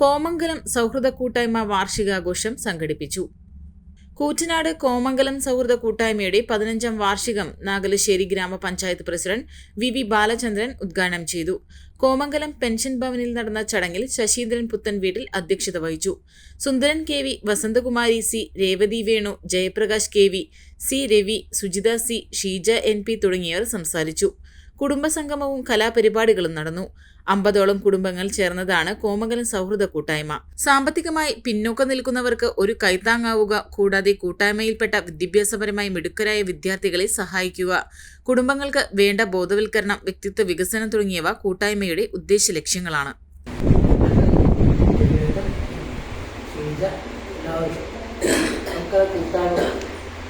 കോമംഗലം സൗഹൃദ കൂട്ടായ്മ വാർഷികാഘോഷം സംഘടിപ്പിച്ചു. കൂറ്റനാട് കോമംഗലം സൗഹൃദ കൂട്ടായ്മയുടെ പതിനഞ്ചാം വാർഷികം നാഗലശ്ശേരി ഗ്രാമപഞ്ചായത്ത് പ്രസിഡന്റ് വി വി ബാലചന്ദ്രൻ ഉദ്ഘാടനം ചെയ്തു. കോമംഗലം പെൻഷൻ ഭവനിൽ നടന്ന ചടങ്ങിൽ ശശീന്ദ്രൻ പുത്തൻ വീട്ടിൽ അധ്യക്ഷത വഹിച്ചു. Sundaran K V Vasanthakumari C Revathi Venu Jayaprakash K V C Ravi Sujitha C Sheeja N P തുടങ്ങിയവർ സംസാരിച്ചു. കുടുംബസംഗമവും കലാപരിപാടികളും നടന്നു. അമ്പതോളം കുടുംബങ്ങൾ ചേർന്നതാണ് കോമംഗലം സൗഹൃദ കൂട്ടായ്മ. സാമ്പത്തികമായി പിന്നോക്കം നിൽക്കുന്നവർക്ക് ഒരു കൈത്താങ്ങാവുക കൂടാതെ കൂട്ടായ്മയിൽപ്പെട്ട വിദ്യാഭ്യാസപരമായി മിടുക്കരായ വിദ്യാർത്ഥികളെ സഹായിക്കുക. കുടുംബങ്ങൾക്ക് വേണ്ട ബോധവൽക്കരണം വ്യക്തിത്വ വികസനം തുടങ്ങിയവ കൂട്ടായ്മയുടെ ഉദ്ദേശ ലക്ഷ്യങ്ങളാണ്.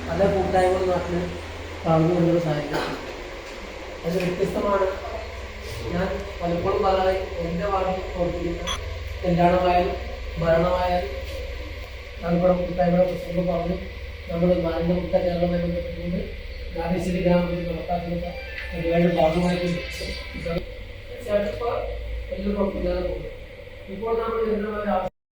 പല കൂട്ടായ്മകൾ നാട്ടിൽ കൊണ്ടുള്ള അത് വ്യത്യസ്തമാണ്. ഞാൻ പലപ്പോഴും പറയാതെ എന്റെ വാർഡിൽ പ്രവർത്തിക്കുന്ന കല്യാണമായാലും ഭരണമായാലും നമ്മുടെ കൂട്ടായ്മയുടെ പ്രശ്നങ്ങൾ പറഞ്ഞു നമ്മൾ നാടിന്റെ മുക്ത കേരളവുമായി ബന്ധപ്പെട്ടുകൊണ്ട് ഗാന്ധിശ്ശേരി ഗ്രാമത്തിൽ നടപ്പാക്കുന്ന പരിപാടിയുടെ ഭാഗമായി ഇപ്പോൾ നമ്മൾ ഇതിനുള്ള